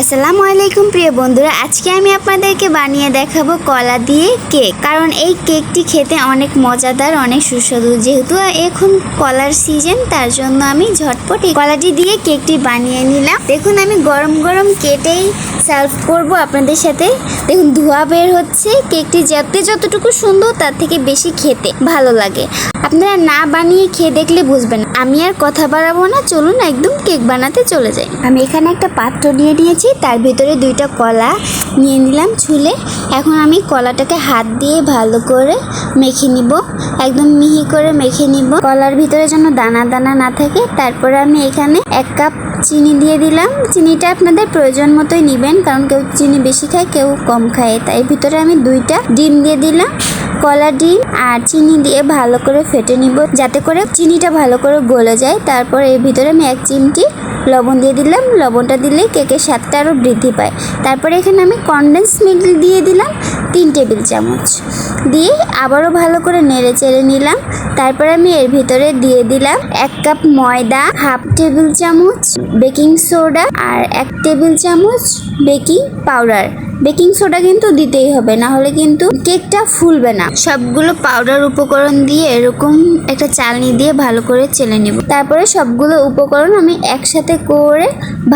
আসসালামু আলাইকুম প্রিয় বন্ধুরা, আজকে আমি আপনাদেরকে বানিয়ে দেখাবো কলা দিয়ে কেক। কারণ এই কেকটি খেতে অনেক মজাদার, অনেক সুস্বাদু। যেহেতু এখন কলার সিজন, তার জন্য আমি ঝটপট এই কলাটি দিয়ে কেকটি বানিয়ে নিলাম। দেখুন, আমি গরম গরম কেটেই সার্ভ করব আপনাদের সাথে। দেখুন, ধোয়া বের হচ্ছে। কেকটি যাতে যতটুকু সুন্দর, তার থেকে বেশি খেতে ভালো লাগে। আপনারা না বানিয়ে খেয়ে দেখলে বুঝবেন আমি আর কথা বাড়াবো না। চলুন, একদম কেক বানাতে চলে যাই। আমি এখানে একটা পাত্র নিয়ে নিয়েছি তার ভিতরে দুইটা কলা নিয়ে নিলাম ছুলে এখন আমি কলাটাকে হাত দিয়ে ভালো করে মেখে নিব, একদম মিহি করে মেখে নিব। কলার ভিতরে যেন দানা দানা না থাকে, তারপরে আমি এখানে এক কাপ চিনি দিয়ে দিলাম। চিনিটা আপনাদের প্রয়োজন মতোই নেবেন, কারণ কেউ চিনি বেশি খায়, কেউ কম খায়। তাই ভিতরে আমি দুইটা ডিম দিয়ে দিলাম। কলা ডিম আর চিনি দিয়ে ভালো করে ফেটে নিব, যাতে করে চিনিটা ভালো করে গলে যায়। তারপর এর ভিতরে আমি এক চিমটি লবণ দিয়ে দিলাম। লবণটা দিলে কেকের স্বাদটা আরও বৃদ্ধি পায়। তারপরে এখানে আমি কনডেন্স মিল্ক দিয়ে দিলাম তিন টেবিল চামচ। দিয়ে আবারও ভালো করে নেড়ে চেড়ে নিলাম। তারপরে আমি এর ভিতরে দিয়ে দিলাম এক কাপ ময়দা, হাফ টেবিল চামচ বেকিং সোডা আর এক টেবিল চামচ বেকিং পাউডার। বেকিং সোডা কিন্তু দিতেই হবে না হলে কিন্তু কেকটা ফুলবে না। সবগুলো পাউডার উপকরণ দিয়ে এরকম একটা চালনি দিয়ে ভালো করে চেলে নিব। তারপরে সবগুলো উপকরণ আমি একসাথে করে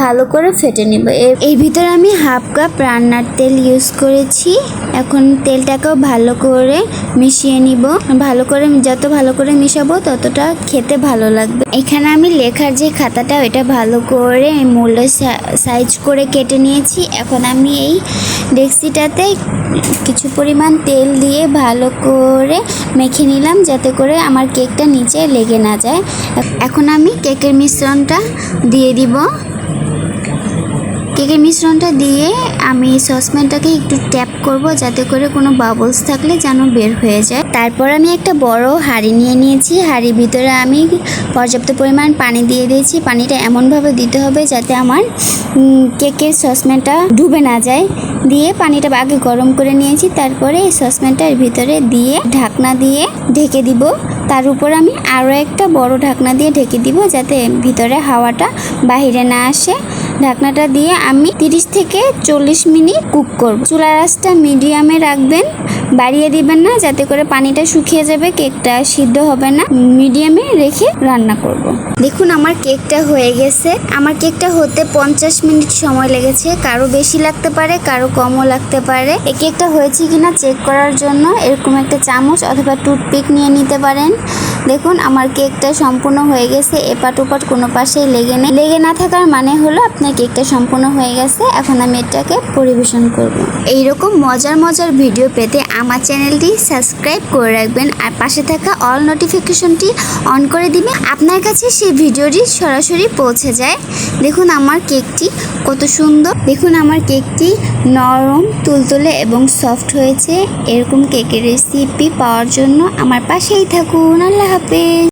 ভালো করে ফেটে নিব। এই ভিতরে আমি হাফ কাপ রান্নার তেল ইউজ করেছি। এখন তেলটাকেও ভালো করে মিশিয়ে নিব। ভালো করে, যত ভালো করে মিশাবো ততটা খেতে ভালো লাগবে। এখানে আমি লেখার যে খাতাটা ওটা ভালো করে মূল্য সাইজ করে কেটে নিয়েছি। এখন আমি এই ডেক্সিটাতে কিছু পরিমাণ তেল দিয়ে ভালো করে মেখে নিলাম, যাতে করে আমার কেকটা নিচে লেগে না যায়। এখন আমি কেকের মিশ্রণটা দিয়ে দিব। কেকের মিশ্রণটা দিয়ে আমি সসপ্যানটাকে একটু ট্যাপ করব, যাতে করে কোনো বাবলস থাকলে যেন বের হয়ে যায়। তারপর আমি একটা বড় হাঁড়ি নিয়ে নিয়েছি। হাঁড়ির ভিতরে আমি পর্যাপ্ত পরিমাণ পানি দিয়ে দিয়েছি। পানিটা এমনভাবে দিতে হবে যাতে আমার কেকের সসপ্যানটা ডুবে না যায়। দিয়ে পানিটা আগে গরম করে নিয়েছি। তারপরে এই সসপ্যানটার ভিতরে দিয়ে ঢাকনা দিয়ে ঢেকে দিব। তার উপর আমি আরও একটা বড় ঢাকনা দিয়ে ঢেকে দিব, যাতে ভিতরে হাওয়াটা বাহিরে না আসে। ঢাকনাটা দিয়ে আমি 30 থেকে চল্লিশ মিনিট কুক করব। চুলার আঁচটা মিডিয়ামে রাখবেন। বাড়িয়ে দিবেন না, যাতে করে পানিটা শুকিয়ে যাবে, কেকটা সিদ্ধ হবে না। মিডিয়ামে রেখে রান্না করব। দেখুন, আমার কেকটা হয়ে গেছে। আমার কেকটা হতে পঞ্চাশ মিনিট সময় লেগেছে। কারও বেশি লাগতে পারে, কারও কমও লাগতে পারে। এই কেকটা হয়েছে কিনা চেক করার জন্য এরকম একটা চামচ অথবা টুথপিক নিয়ে নিতে পারেন। দেখুন, আমার কেকটা সম্পূর্ণ হয়ে গেছে। এপাট ওপাট কোনো পাশেই লেগে নেই। লেগে না থাকার মানে হলো আপনার কেকটা সম্পূর্ণ হয়ে গেছে। এখন আমি এটাকে পরিবেশন করব। এইরকম মজার মজার ভিডিও পেতে আমার চ্যানেলটি সাবস্ক্রাইব করে রাখবেন আর পাশে থাকা অল নোটিফিকেশনটি অন করে দিবেন। আপনার কাছে সেই ভিডিওটি সরাসরি পৌঁছে যায়। দেখুন, আমার কেকটি কত সুন্দর। দেখুন, আমার কেকটি নরম, তুলতুলে এবং সফট হয়েছে। এরকম কেকের রেসিপি পাওয়ার জন্য আমার পাশেই থাকুন। আল্লাহ হাফেজ।